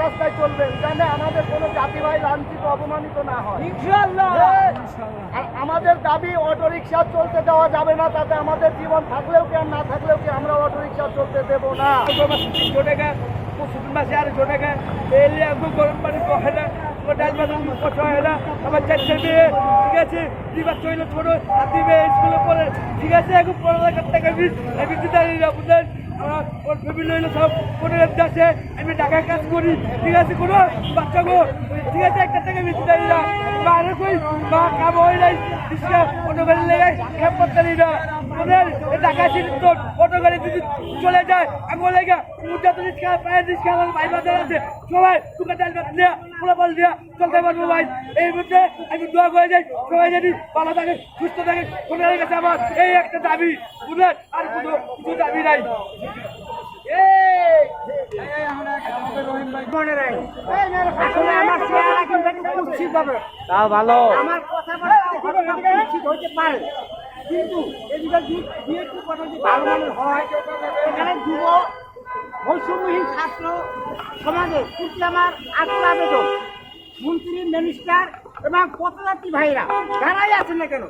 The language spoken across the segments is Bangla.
রাস্তায় চলবেন জানে আমাদের কোনো জাতি ভাই লাঞ্ছিত অপমানিত না হয়। ইনশাআল্লাহ। হ্যাঁ। আর আমাদের দাবি অটো রিক্সা চলতে দেওয়া যাবে না তাতে আমাদের জীবন থাকলেও কি আর না থাকলেও কি আমরা অটো রিক্সা চলতে দেবো না? টাকা পঁচিশ মাসে টাকা এলে একটু গরম পানি কহে না ডাল বাদাম কষা না আমার চারটে মেয়ে ঠিক আছে ছোট আর স্কুলে পড়ে ঠিক আছে এখন টাকা আমি বুঝলেন ওর ফ্যামিলি হইল সব পনেরো আছে আমি ঢাকায় কাজ করি। ঠিক আছে, কোনো বাচ্চা গো? ঠিক আছে, একটা টাকা বেশি দেয় না। বা আরে কই? বা কাম হয় নাই। অন্য গাড়ি লেগে খেপ করতে না। ওদের ঢাকা সিটি অটো গাড়ি যদি চলে যায় আমি বলে গা উঠা তো রিক্সা পায়ে রিক্সা আমার ভাই বাজার আছে। সবাই টুকা ডাল ভাত পোলা বল দিয়ে চলতে পারব ভাই। এই মধ্যে আমি দোয়া করে যাই সবাই জানি ভালো থাকে সুস্থ থাকে কোনো গেছে আমার। এই একটা দাবি বুঝলেন আর কোনো কিছু দাবি নাই। তাও ভালো। আমার হয়তো কুৎসিত হইতে পারে। কিন্তু এদিকে দু- দু একটু কথা যদি ভালো মানুষ হয় এখানে যুব বৈষম্যহীন ছাত্র সমাজে কিন্তু আমার আকুল আবেদন। মন্ত্রী মিনিস্টার এবং পথযাত্রী ভাইরা যারাই আছেন না কেন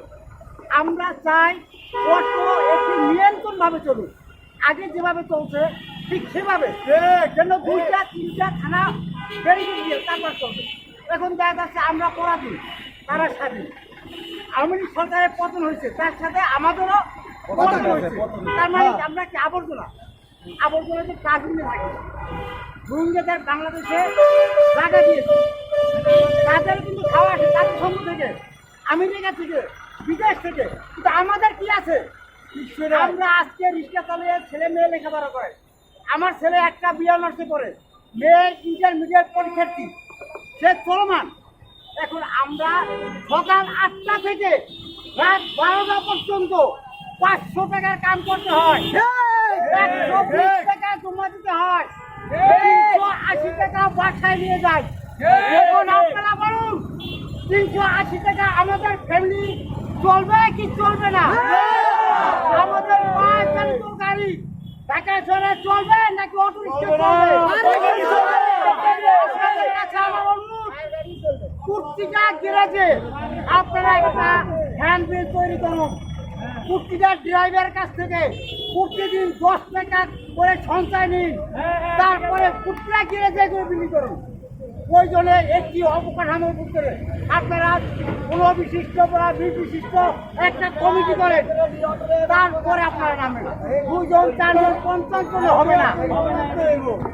আমরা চাই অটো একটু নিয়ন্ত্রণভাবে চলুক। আগে যেভাবে চলছে ঠিক সেভাবে। যেন দুইটা তিনটা থানা বেরিয়ে দিয়ে তারপর চলবে। এখন দেখা যাচ্ছে আমরা পরাধীন তারা স্বাধীন। আওয়ামী লীগ সরকারের পতন হয়েছে তার সাথে আমাদেরও পতন হয়েছে তার মানে আমরা কি আবর্জনা? আবর্জনা যে কাজগুলি থাকে। রোহিঙ্গাদের বাংলাদেশে জায়গা দিয়েছে। তাদের কিন্তু খাওয়া আসে জাতিসংঘ থেকে আমেরিকা থেকে বিদেশ থেকে। কিন্তু আমাদের কি আছে? আমরা আজকে রিক্সা চালিয়ে ছেলে মেয়ে লেখাপড়া করে। আমার ছেলে একটা বিয়ার নার্সে পড়ে। মেয়ে ইন্টারমিডিয়েট পরীক্ষার্থী। সে চলমান। এখন আমরা সকাল আটটা থেকে রাত বারোটা পর্যন্ত পাঁচশো টাকার কাম করতে হয়। একশো বিশ টাকা জমা দিতে হয়। তিনশো আশি টাকা বাসায় নিয়ে যায় এখন আপনারা বলুন তিনশো আশি টাকা আমাদের ফ্যামিলি চলবে কি চলবে না? আমাদের পাঁচ গাড়ি ঢাকা শহরে চলবে নাকি অটো রিক্সা চলবে আপনাদের কাছে আমার অনুরোধ, গ্যারেজে আপনারা একটা হ্যান্ড বিল তৈরি করুন। প্রতিটা ড্রাইভারের কাছ থেকে প্রতিদিন দশ টাকা করে সঞ্চয় নিন। তারপরে প্রতিটা গ্যারেজে এগুলো বিক্রি করুন। প্রয়োজনে একটি অবকাঠামোর ভিতরে আপনারা কোনো বিশিষ্ট বা বিশিষ্ট একটা কমিটি করেন। তারপরে আপনারা নামেন দুজন চারজন, পঞ্চাশ জনে হবে না।